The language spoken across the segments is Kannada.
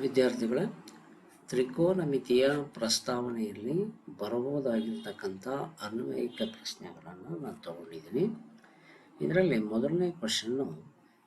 ವಿದ್ಯಾರ್ಥಿಗಳೇ, ತ್ರಿಕೋನಮಿತಿಯ ಪ್ರಸ್ತಾವನೆಯಲ್ಲಿ ಬರಬಹುದಾಗಿರ್ತಕ್ಕಂಥ ಅನ್ವಯಿಕ ಪ್ರಶ್ನೆಗಳನ್ನು ನಾನು ತಗೊಂಡಿದ್ದೀನಿ. ಇದರಲ್ಲಿ ಮೊದಲನೇ question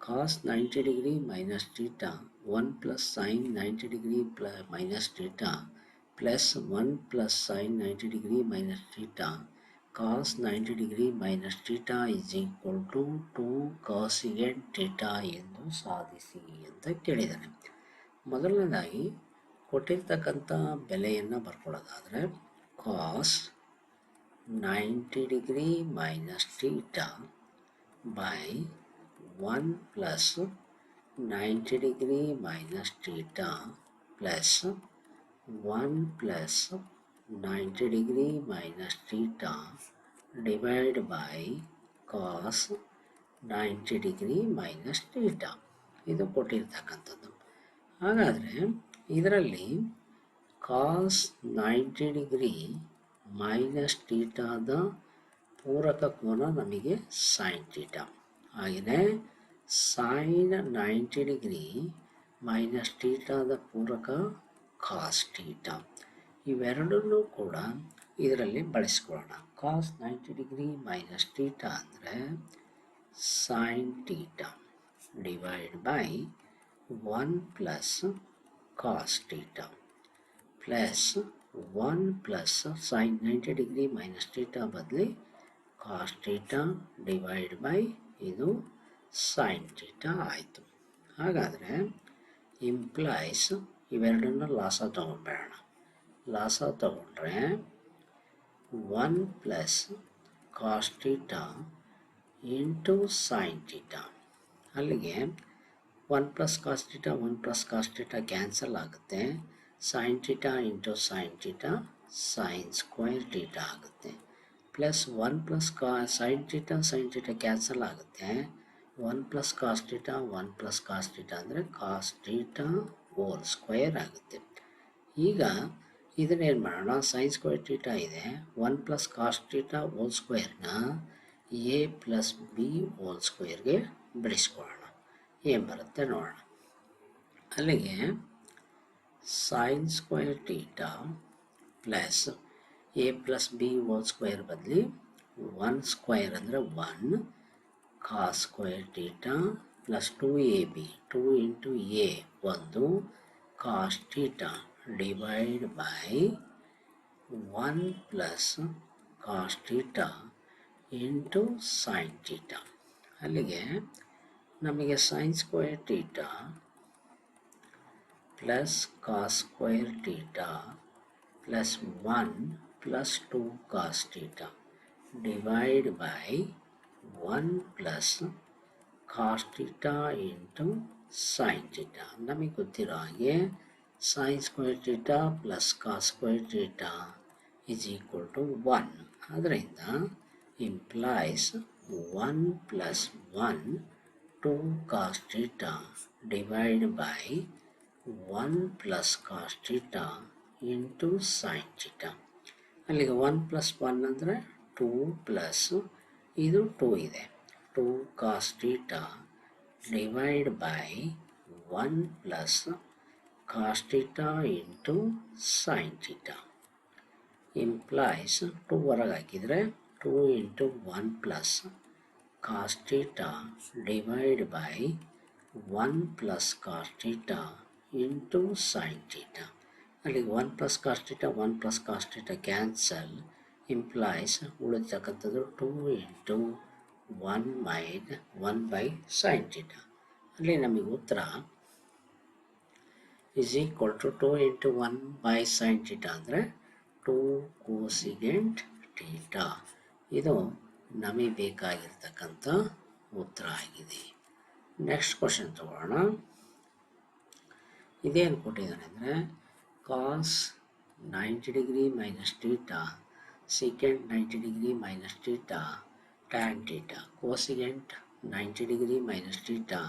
cos ninety degree minus theta one plus sine ninety degree plus minus theta plus one plus sine ninety degree minus theta cos ninety degree minus theta is equal to two ಕಾಸಿಗೆ theta ಎಂದು ಸಾಧಿಸಿ ಅಂತ ಕೇಳಿದ್ದಾನೆ. ಮೊದಲನೇದಾಗಿ ಕೊಟ್ಟಿರ್ತಕ್ಕಂಥ ಬೆಲೆಯನ್ನು ಬರ್ಕೊಳ್ಳೋದಾದರೆ cos ninety degree minus theta by one plus ninety degree minus theta plus one plus ninety degree minus theta divide by cos ninety degree minus theta ಇದು ಕೊಟ್ಟಿರ್ತಕ್ಕಂಥದ್ದು. ಹಾಗಾದರೆ ಇದರಲ್ಲಿ ಕಾಸ್ ನೈಂಟಿ ಡಿಗ್ರಿ ಮೈನಸ್ ಟೀಟಾದ ಪೂರಕ ಕೋನ ನಮಗೆ ಸೈನ್ ಟೀಟಾ ಹಾಗೆಯೇ ಸೈನ್ ನೈಂಟಿ ಡಿಗ್ರಿ ಮೈನಸ್ ಟೀಟಾದ ಪೂರಕ ಕಾಸ್ ಟೀಟಾ ಇವೆರಡನ್ನೂ ಕೂಡ ಇದರಲ್ಲಿ ಬಳಸ್ಕೊಳ್ಳೋಣ. Cos ninety degree minus theta ಅಂದರೆ sine theta divide by one plus cos theta plus one plus sine ninety degree minus theta ಬದಲಿ ಕಾಸ್ ಟೀಟಾ ಡಿವೈಡ್ ಬೈ ಇದು ಸೈನ್ ಟೀಟಾ ಆಯಿತು. ಹಾಗಾದರೆ ಇಂಪ್ಲಾಯ್ಸ್ ಇವೆರಡನ್ನ ಲಾಸ ತೊಗೊಂಡ್ಬೇಡ ಲಾಸ ತಗೊಂಡ್ರೆ one plus cos theta into sine theta ಅಲ್ಲಿಗೆ one plus cos theta one plus cos theta cancel ಆಗುತ್ತೆ. Sine theta into sine theta sine square theta ಆಗುತ್ತೆ. Plus one plus cos sine theta sine theta cancel ಆಗುತ್ತೆ. One plus cos theta one plus cos theta ಅಂದರೆ ಕಾಸ್ಟಿಟಾ ಓಲ್ ಸ್ಕ್ವೇರ್ ಆಗುತ್ತೆ. ಈಗ ಇದನ್ನೇನು ಮಾಡೋಣ? ಸೈನ್ ಸ್ಕ್ವೈರ್ ಟೀಟಾ ಇದೆ. One plus cos theta whole ಸ್ಕ್ವೇರ್ನ A plus B whole ಸ್ಕ್ವೇರ್ಗೆ ಬಿಡಿಸ್ಕೊಳ್ಳೋಣ. ಏನು ಬರುತ್ತೆ ನೋಡೋಣ. ಅಲ್ಲಿಗೆ sine square theta plus A plus B whole square ಬದಲಿ ಒನ್ ಸ್ಕ್ವೈರ್ ಅಂದರೆ one cos square theta plus two A B two into A ಒಂದು cos theta divide by one plus cos theta into sine theta ಅಲ್ಲಿಗೆ ನಮಗೆ sine square theta plus cos square theta plus one plus two cos theta divide by one plus cos theta into sine theta ನಮಗೆ ಗೊತ್ತಿರೋ ಹಾಗೆ sine square theta plus cos square theta is equal to one ಅದರಿಂದ implies one plus one two cos theta divide by one plus cos theta into sin theta. ಅಲ್ಲಿಗೆ ಒನ್ ಪ್ಲಸ್ ಒನ್ ಅಂದರೆ ಟೂ ಪ್ಲಸ್ ಇದು ಟೂ ಇದೆ. Two cos theta divide by one plus cos theta into sine theta implies two ಹೊರಗೆ ಹಾಕಿದರೆ two into one plus cos theta divide by one plus cos theta into sin theta. ಅಲ್ಲಿಗೆ one plus cos one plus cos cancel implies ಉಳಿತಕ್ಕಂಥದ್ದು two into one minus one by sine theta ಅಲ್ಲಿ ನಮಗೆ ಉತ್ತರ is equal to two into one by sine theta ಅಂದರೆ ಟೂ ಕೋಸಿಗೆಂಟ್ ಟೀಟಾ ಇದು ನಮಗೆ ಬೇಕಾಗಿರ್ತಕ್ಕಂಥ ಉತ್ತರ ಆಗಿದೆ. ನೆಕ್ಸ್ಟ್ ಕ್ವಶನ್ ತಗೊಳ್ಳೋಣ. ಇದೇನು ಕೊಟ್ಟಿದ್ದಾನೆ ಅಂದರೆ cos ninety degree minus theta secant ninety degree minus theta tan theta cosecant ninety degree minus theta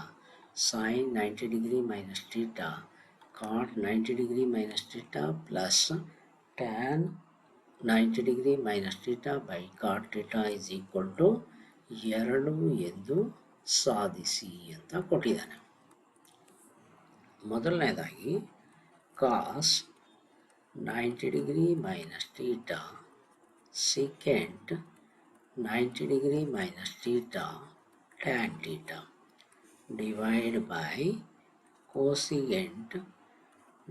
sine ninety degree minus theta cot ninety degree minus theta plus tan 90 degree minus theta by cot theta is equal to ಎಂದು ಸಾಧಿಸಿ ಅಂತ ಕೊಟ್ಟಿದ್ದಾರೆ ಮೊದಲನೇದಾಗಿ cos 90 degree minus theta secant 90 degree minus theta tan theta divide by cosecant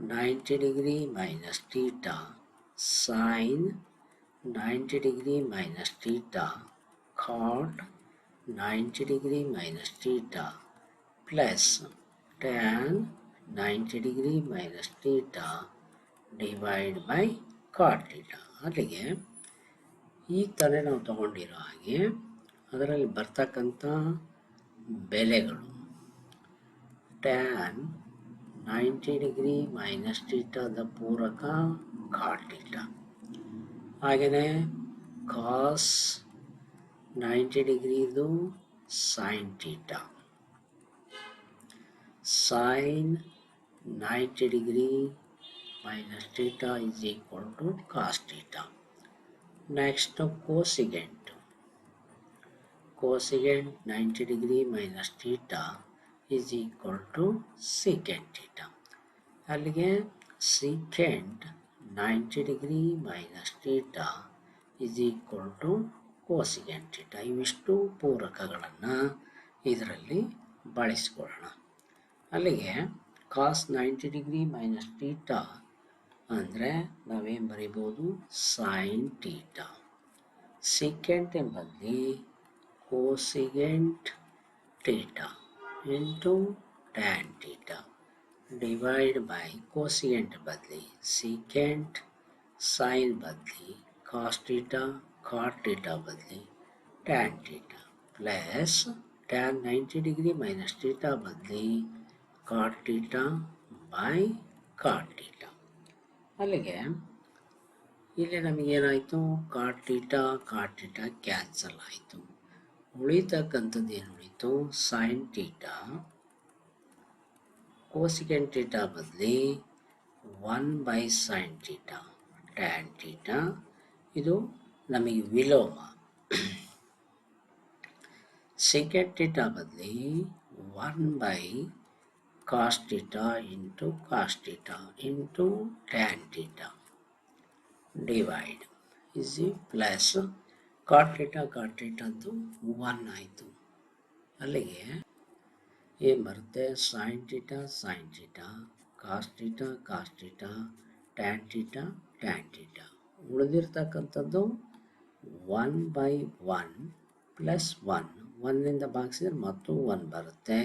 90 degree minus theta sin 90 degree minus theta cot 90 degree minus theta plus tan 90 degree minus theta divided by cot theta ಅಲ್ಲಿಗೆ ಈ ತಾನೇ ನಾವು ತಗೊಂಡಿರೋ ಹಾಗೆ ಅದರಲ್ಲಿ ಬರ್ತಕ್ಕಂಥ ಬೆಲೆಗಳು ಟ್ಯಾನ್ ನೈಂಟಿ ಡಿಗ್ರಿ ಮೈನಸ್ ಟೀಟಾದ ಪೂರಕ ಕಾಟ್ ಟೀಟಾ ಹಾಗೆಯೇ cos ninety ಡಿಗ್ರಿದು sine theta sine ninety degree minus theta is equal to cos theta next cosecant cosecant 90 degree minus theta is equal to secant theta ಅಲ್ಲಿಗೆ secant 90 degree minus theta is equal to cosecant theta ಇವಿಷ್ಟು ಪೂರಕಗಳನ್ನು ಇದರಲ್ಲಿ ಬಳಸಿಕೊಳ್ಳೋಣ ಅಲ್ಲಿಗೆ cos ninety degree minus theta ಅಂದರೆ ನಾವೇನು ಬರಿಬೋದು ಸೈನ್ ಟೀಟಾ ಸೆಕೆಂಡ್ ಎಂಬಲ್ಲಿ cosecant theta into tan theta divide by cosecant ಬದಲಿ secant sin ಬದಲಿ cot theta ಬದಲಿ tan theta plus tan 90 degree minus ಬದಲಿ cot theta by cot theta ಅಲ್ಲಿಗೆ ಇಲ್ಲಿ ನಮಗೇನಾಯಿತು ಕಾಟ್ ಟೀಟಾ ಕ್ಯಾನ್ಸಲ್ ಆಯಿತು ಉಳಿತಕ್ಕಂಥದ್ದು ಏನು ಉಳಿತು ಸೈನ್ ಟೀಟಾ ಕೋಸಿಕೆಂಟ್ ಟೀಟಾ ಬದಲಿ one by sine theta tan ಇದು ನಮಗೆ ವಿಲೋಮ. ಸೆಕೆಂಡ್ ಟೀಟಾ ಬದಲಿ one by cos theta into cos theta into tan theta divide is ಈ ಪ್ಲಸ್ ಕಾಟ್ ಟೀಟಾ ಕಾಟ್ ಟೀಟದ್ದು ಒನ್ ಆಯಿತು. ಅಲ್ಲಿಗೆ ಏನು ಬರುತ್ತೆ? Sine theta sine theta cos theta cos theta tan theta tan theta ಉಳಿದಿರ್ತಕ್ಕಂಥದ್ದು one by one plus one ಒಂದಿಂದ ಭಾಗಿಸಿದ್ರೆ ಮತ್ತು ಒನ್ ಬರುತ್ತೆ.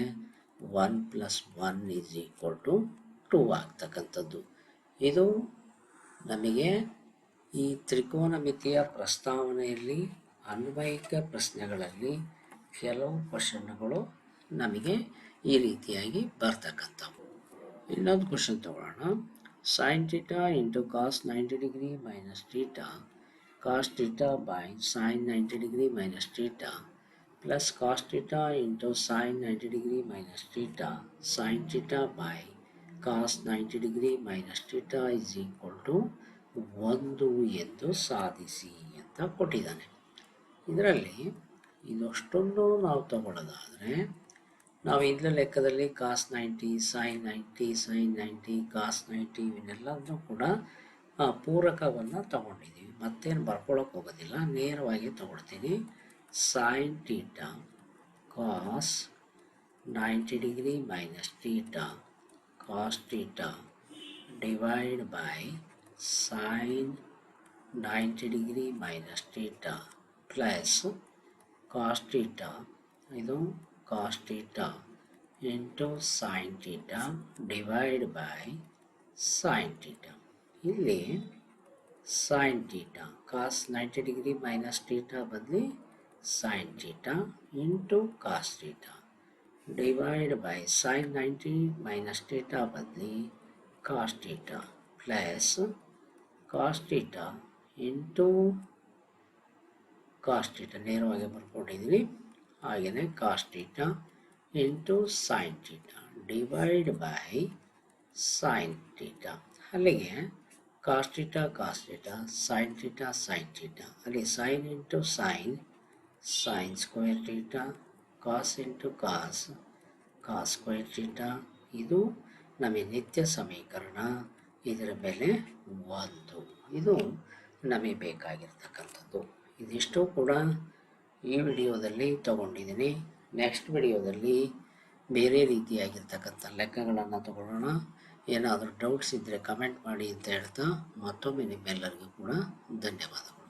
One plus one is equal to two ಆಗ್ತಕ್ಕಂಥದ್ದು. ಇದು ನಮಗೆ ಈ ತ್ರಿಕೋನಮಿತಿಯ ಪ್ರಸ್ತಾವನೆಯಲ್ಲಿ ಅನ್ವಯಿಕ ಪ್ರಶ್ನೆಗಳಲ್ಲಿ ಕೆಲವು ಕ್ವಶನ್ಗಳು ನಮಗೆ ಈ ರೀತಿಯಾಗಿ ಬರ್ತಕ್ಕಂಥವು. ಇನ್ನೊಂದು ಕ್ವಶನ್ ತಗೊಳ್ಳೋಣ. Sine theta into cos ninety degree minus theta cos theta by sine ninety degree minus theta plus cos theta into sine ninety degree minus theta sine theta by cos ninety degree minus theta is equal to ಒಂದು ಎಂದು ಸಾಧಿಸಿ ಅಂತ ಕೊಟ್ಟಿದ್ದಾನೆ. ಇದರಲ್ಲಿ ಇದಷ್ಟೊಂದು ನಾವು ತಗೊಳ್ಳೋದಾದರೆ ನಾವು ಇಂದ್ಲ ಲೆಕ್ಕದಲ್ಲಿ cos ninety, sine ninety sine ninety cos ninety ಇವನ್ನೆಲ್ಲದನ್ನು ಕೂಡ ಪೂರಕವನ್ನು ತಗೊಂಡಿದ್ದೀವಿ ಮತ್ತೇನು ಬರ್ಕೊಳಕ್ಕೆ ಹೋಗೋದಿಲ್ಲ. ನೇರವಾಗಿ ತಗೊಳ್ತೀನಿ. Sine theta cos ninety degree minus theta cos theta divide by sine ninety degree minus theta plus cos theta ಇದು cos theta into sin theta divide by sin theta ಇಲ್ಲಿ sin theta cos ninety degree minus theta ಬದಲಿ sin theta into cos theta divide by sine ninety minus theta ಬದಲಿ cos theta plus cos theta into cos theta ನೇರವಾಗಿ ಬರ್ಕೊಂಡಿದ್ದೀನಿ ಹಾಗೆಯೇ cos theta into sine theta divide by sine theta ಅಲ್ಲಿಗೆ cos theta cos theta sine theta sine theta ಅಲ್ಲಿ sine into sine sine square theta cos into cos cos square theta ಇದು ನಮಗೆ ನಿತ್ಯ ಸಮೀಕರಣ. ಇದರ ಬೆಲೆ ಒಂದು. ಇದು ನಮಗೆ ಬೇಕಾಗಿರ್ತಕ್ಕಂಥದ್ದು. ಇದಿಷ್ಟು ಕೂಡ ಈ ವಿಡಿಯೋದಲ್ಲಿ ತಗೊಂಡಿದ್ದೀನಿ. ನೆಕ್ಸ್ಟ್ ವಿಡಿಯೋದಲ್ಲಿ ಬೇರೆ ರೀತಿಯಾಗಿರ್ತಕ್ಕಂಥ ಲೆಕ್ಕಗಳನ್ನು ತಗೊಳ್ಳೋಣ. ಏನಾದರೂ ಡೌಟ್ಸ್ ಇದ್ದರೆ ಕಮೆಂಟ್ ಮಾಡಿ ಅಂತ ಹೇಳ್ತಾ ಮತ್ತೊಮ್ಮೆ ನಿಮ್ಮೆಲ್ಲರಿಗೂ ಕೂಡ ಧನ್ಯವಾದಗಳು.